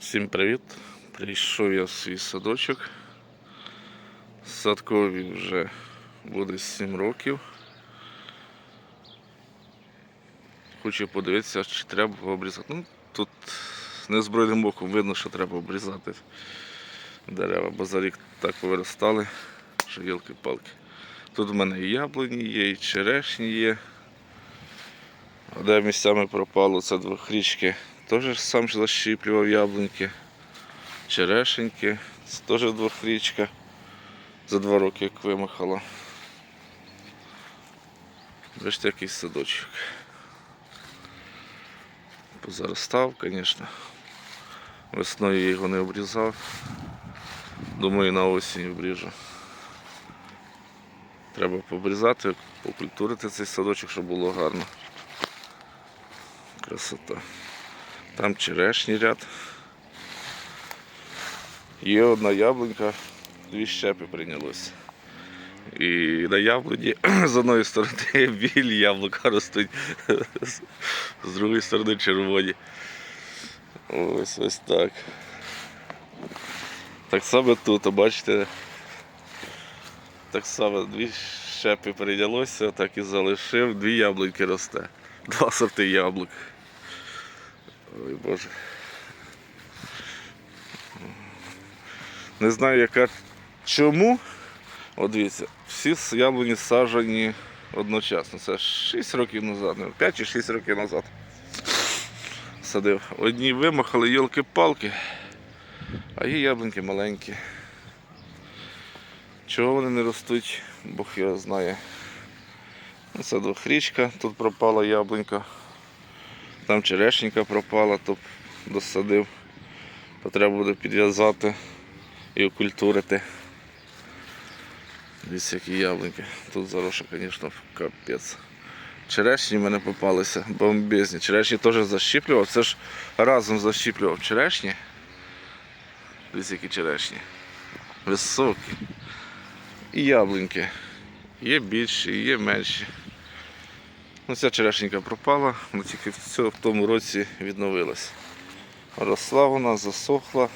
Всім привіт! Прийшов я в свій садочок. Садкові вже буде 7 років. Хочу подивитися, чи треба обрізати. Ну, тут незброєним оком видно, що треба обрізати дерева, бо за рік так повиростали, що гілки-палки. Тут в мене і яблуні є, і черешні є. Де місцями пропало, це двохрічки. Теж сам защіплював яблуньки, черешеньки, це теж двохрічка. За два роки як вимахала. Бачите, якийсь садочок. Позаростав, звісно. Весною я його не обрізав. Думаю, на осінь обріжу. Треба побрізати, покультурити цей садочок, щоб було гарно. Красота. Там черешній ряд. Є одна яблунька, дві щепи прийнялося. І на яблуні з одної сторони білі яблука ростуть, з другої сторони червоні. Ось ось так. Так само тут, бачите, так само дві щепи прийнялося, так і залишив, дві яблуньки росте. Два сорти яблук. Ой Боже. Не знаю, яка чому. От дивіться, всі яблуні саджені одночасно. Це 6 років назад, 5 чи 6 років назад. Садив. Одні вимахали йолки-палки, а є яблуньки маленькі. Чого вони не ростуть, Бог його знає. Ну, Це двохрічка, тут пропала яблунька. Там черешенька пропала, то досадив. Треба буде підв'язати і окультурити. Дивіться, які яблуньки. Тут зароша, звісно, капець. Черешні в мене попалися, бомбезні. Черешні теж защіплював. Це ж разом защіплював черешні. Дивіться, які черешні. Високі. І яблуньки. Є більші, є менші. Ну, ця черешенька пропала, але тільки в, тому році відновилась. Росла вона, засохла.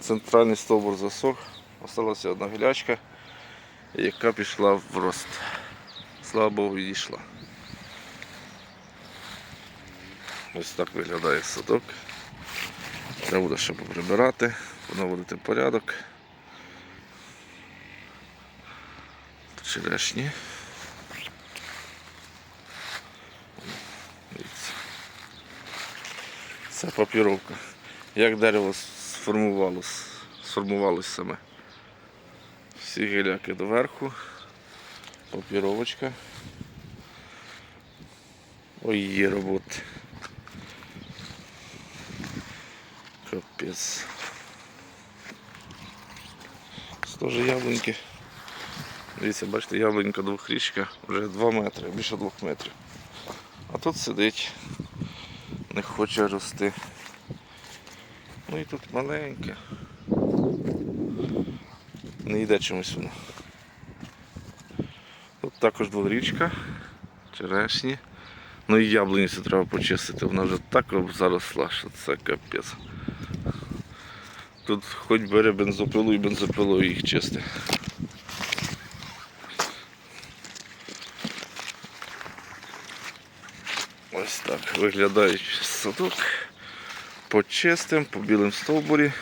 Центральний стовбур засох. Осталася одна гілячка, яка пішла в рост. Слава Богу, відійшла. Ось так виглядає садок. Треба буде ще поприбирати, наводити порядок. Черешні. Це папіровка. Як дерево сформувалось, сформувалось саме. Всі гіляки доверху. Папіровочка. Ой, є роботи. Капець. Теж яблуньки. Дивіться, бачите, яблунька двохрічка вже 2 метри, більше 2 метрів. А тут сидить, не хоче рости. Ну і тут маленьке. Не йде чомусь воно. Тут також дворічка, черешні. Ну і яблуницю треба почистити, вона вже так заросла, що це капець. Тут хоч бери бензопилу і бензопилою їх чисти. Ось так виглядає садок. Почистим, по білим стовбурі.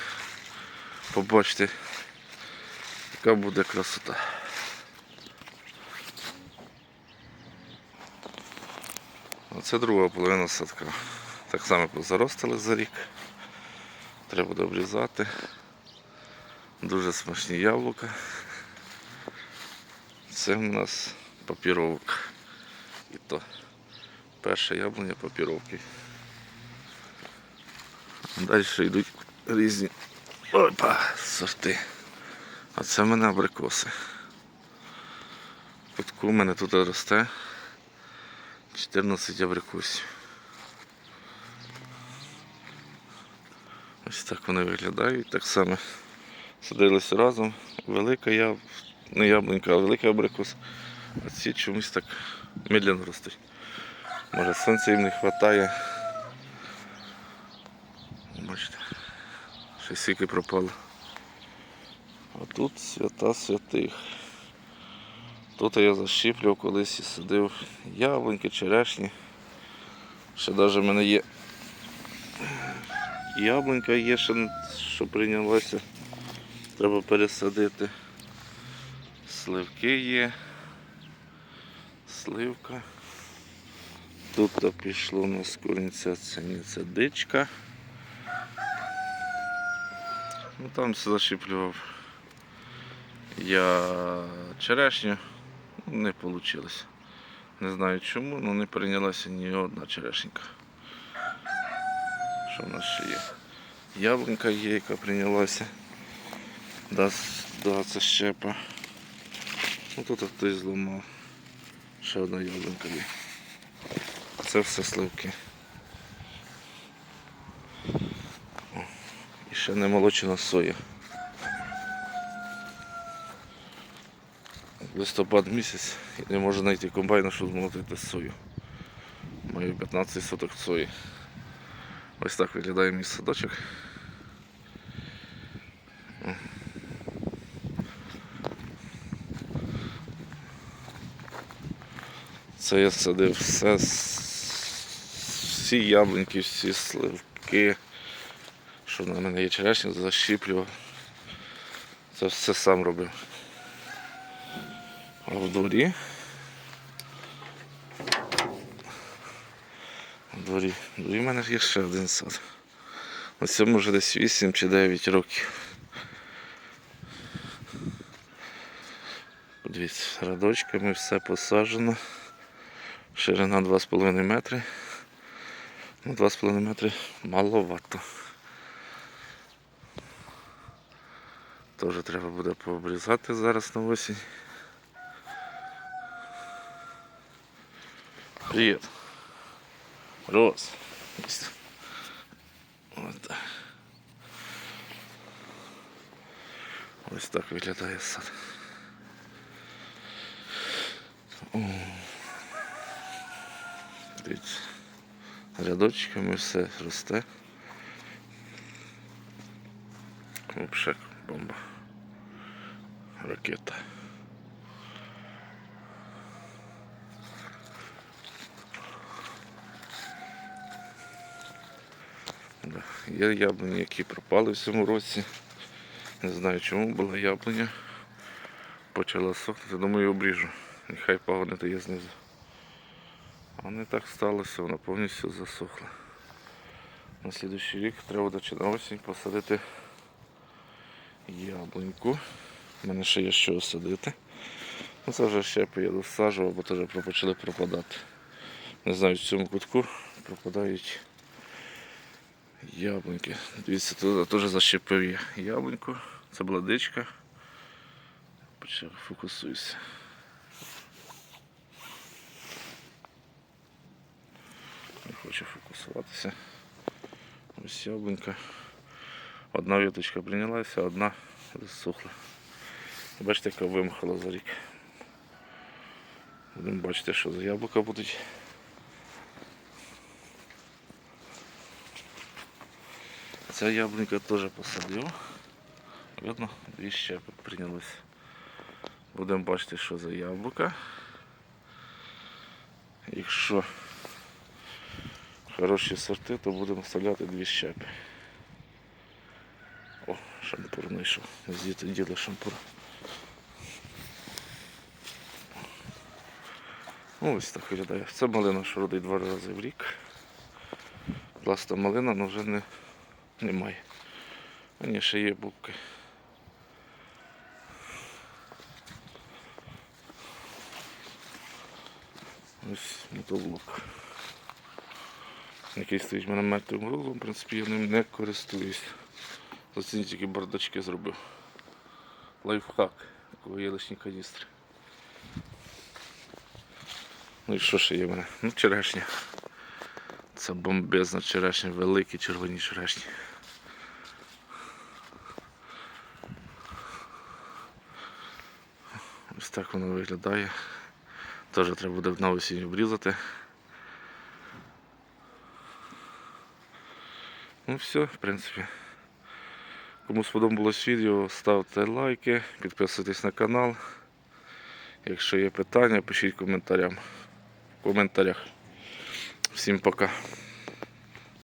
Побачите, яка буде красота. Оце друга половина садка. Так само позаростили за рік. Треба буде обрізати. Дуже смачні яблука. Це у нас папіровка. І то перша яблуня папіровки. Далі йдуть різні опа, сорти. А це в мене абрикоси. Кутку в мене тут росте 14 абрикосів. Ось так вони виглядають. Так само садилися разом. Велика я, не яблунька, а великий абрикос. А ці чомусь так медленно ростуть. Може сонця їм не вистачає. Бачите. Ще скільки пропало. А тут свята святих. Тут я защіплював колись і садив яблуньки, черешні. Ще навіть в мене є яблунька є, ще, що прийнялася. Треба пересадити. Сливки є. Сливка. Тут то пішло у нас корінця це дичка. Ну там все защіплював. Я черешню ну, не вийшло. Не знаю чому, але не прийнялася ні одна черешенька. Що в нас ще є? Яблунька є, яка прийнялася. Да, щепа. Ну тут хтось зламав. Ще одна яблунька є. Це все сливки. І ще не молочена соя. Листопад місяць і не можу знайти комбайна, щоб змолотити сою. Маю 15 соток сої. Ось так виглядає мій садочок. Це я садив все, всі яблуньки, всі сливки, що на мене є черешня, защіплював. Це все сам робив. А в дворі. В дворі. В дворі в мене є ще один сад. Цьому вже десь 8 чи 9 років. Подивіться, радочками все посаджено. Ширина 2,5 метри. Ну, 2,5 метри маловато. Теж треба буде пообрізати зараз на осінь. Привіт. Рос. Ось. Ось так. Ось так виглядає сад. О. Дивіться. Рядочками все росте. Взагалі бомба. Ракета. Да. Є яблуні, які пропали в цьому році. Не знаю чому була яблуня. Почала сохнути, думаю, обріжу. Нехай пагони є знизу. А не так сталося, вона повністю засохла. На слідуючий рік треба на осінь посадити яблуньку. У мене ще є що садити. Ну це вже ще поїду всаджував, бо теж почали пропадати. Не знаю, в цьому кутку пропадають яблуньки. Дивіться, тут теж защепив я яблуньку. Це була дичка. Почав фокусуюся. Не хочу фокусуватися. Ось яблунька. Одна віточка прийнялася, одна засохла. Бачите, яка вимахала за рік. Будемо бачити, що за яблука будуть. Ця яблунька теж посадив. Видно, дві щепи прийнялися. Будемо бачити, що за яблука. Якщо хороші сорти, то будемо вставляти дві щепи. О, шампур знайшов. Звідти діли шампур. Ну, ось так виглядає. Це малина, що родить два рази в рік. Власна малина, але вже не, немає. А ще є бубки. Ось мотоблок. Який стоїть в мене в принципі, я ним не користуюсь. Оці тільки бардачки зробив. Лайфхак, коли є лишні каністри. Ну і що ще є в мене? Ну, черешня. Це бомбезна черешня, великі червоні черешні. Ось так воно виглядає. Теж треба буде на осінь обрізати. Ну все, в принципі. Кому сподобалось відео, ставте лайки, підписуйтесь на канал. Якщо є питання, пишіть коментарям. в коментарях. Всім пока.